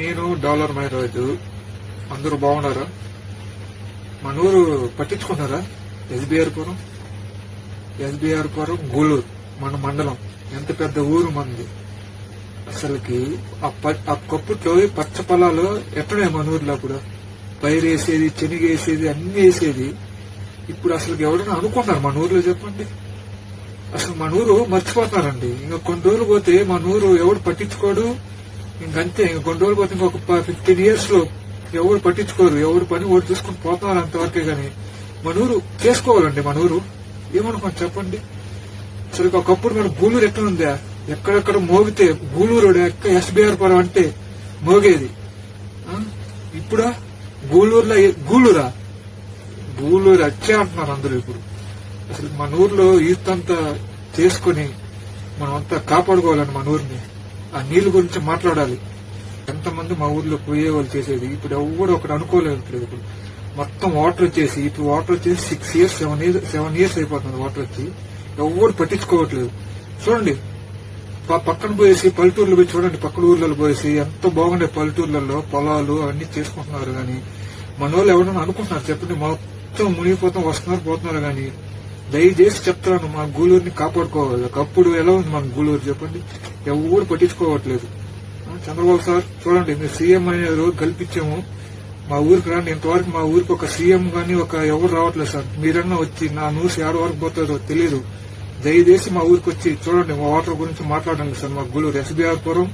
నేను డాలర్ మైరాజు అందరూ బాగున్నారా? మన ఊరు పట్టించుకున్నారా? ఎస్బీఆర్ పురం ఎస్బీఆర్ పురం గూడూరు మన మండలం. ఎంత పెద్ద ఊరు మంది అసలుకి ఆ కప్పుట్లో పచ్చ పొలాలు ఎట్టనే మన ఊర్లో అప్పుడు పైరు వేసేది శనగ వేసేది అన్ని వేసేది. ఇప్పుడు అసలు ఎవరైనా అనుకుంటున్నారు మన ఊర్లో చెప్పండి. అసలు మన ఊరు మర్చిపోతున్నారండి. ఇంకా కొన్ని రోజులు పోతే మన ఊరు ఎవడు పట్టించుకోడు? ఇంకంతే ఇంక కొన్ని రోజులు పోతే ఇంకొక ఫిఫ్టీన్ ఇయర్స్లో ఎవరు పట్టించుకోరు ఎవరు పని ఓటు చూసుకుని పోతున్నారు అంతవరకే గాని మన ఊరు చేసుకోవాలండి మన ఊరు ఏమనుకోండి చెప్పండి? సరే ఒకప్పుడు మన గూలూరు ఎక్కడ ఉందా ఎక్కడెక్కడ మోగితే గూలూరు ఎక్క ఎస్బీఆర్ పురం అంటే మోగేది. ఇప్పుడా? గూలూరులో గూలూరా గూలూరు వచ్చే అంటున్నారు అందరూ ఇప్పుడు. అసలు మన ఊర్లో యూత్ అంతా చేసుకుని మనం అంతా కాపాడుకోవాలండి మన ఊరిని ఆ నీళ్ళ గురించి మాట్లాడాలి. ఎంతమంది మా ఊర్లో పోయే వాళ్ళు చేసేది? ఇప్పుడు ఎవరు ఒకటి అనుకోలేదు ఇప్పుడు మొత్తం వాటర్ వచ్చేసి ఇప్పుడు వాటర్ వచ్చేసి six years seven years seven years అయిపోతుంది వాటర్ వచ్చి. ఎవరు పట్టించుకోవట్లేదు. చూడండి పక్కన పోయేసి పల్లెటూర్లో పోయి చూడండి పక్కన ఊర్లలో పోయేసి ఎంత బాగుండే పల్లెటూర్లలో పొలాలు అన్ని చేసుకుంటున్నారు కానీ మన వాళ్ళు ఎవరైనా అనుకుంటున్నారు చెప్పండి మొత్తం మునిగిపోతాం వస్తున్నారు పోతున్నారు కానీ దయచేసి చెప్తాను మా గూలూరుని కాపాడుకోవాలి. ఒకప్పుడు ఎలా ఉంది మన గూలూరు చెప్పండి? ఎవరు పట్టించుకోవట్లేదు. చంద్రబాబు సార్ చూడండి మీరు సీఎం అనే రోజు కల్పించాము. మా ఊరికి రండి ఇంతవరకు మా ఊరికి ఒక సీఎం గాని ఒక ఎవరు రావట్లేదు సార్. మీరన్నా వచ్చి నా న్యూస్ ఏడు వరకు పోతుందో తెలియదు దయచేసి మా ఊరికి వచ్చి చూడండి మా వాటర్ గురించి మాట్లాడండి సార్. మా గూలూరు ఎస్బీఆర్ పురం